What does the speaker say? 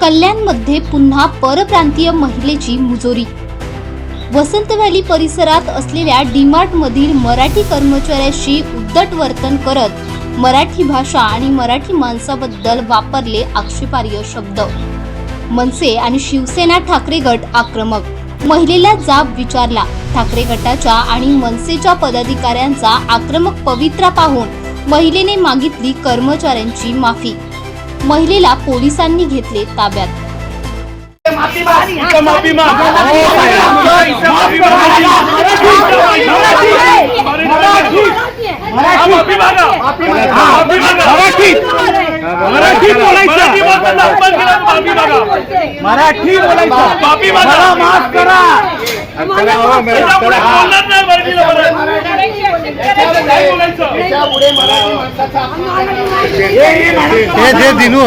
कल्याणमध्ये पुन्हा परप्रांतीय महिलेची मुजोरी. वसंत व्हॅली परिसरात असलेल्या डीमार्ट मधील मराठी कर्मचाऱ्याशी उद्धट वर्तन करत मराठी भाषा आणि मराठी माणसाबद्दल वापरले आक्षेपार्ह शब्द. मनसे आणि शिवसेना ठाकरे गट आक्रमक. महिलेला जाब विचारला. ठाकरे गटाच्या आणि मनसेच्या पदाधिकाऱ्यांचा आक्रमक पवित्रा पाहून महिलेने मागितली कर्मचाऱ्यांची माफी. महिलेला पोलिसांनी घेतले ताब्यात. मराठी मराठी. बोलायचं. मराठी बोलायचं. माफ करा. परत. काय बोलायचं हे- हे मराठी दिनू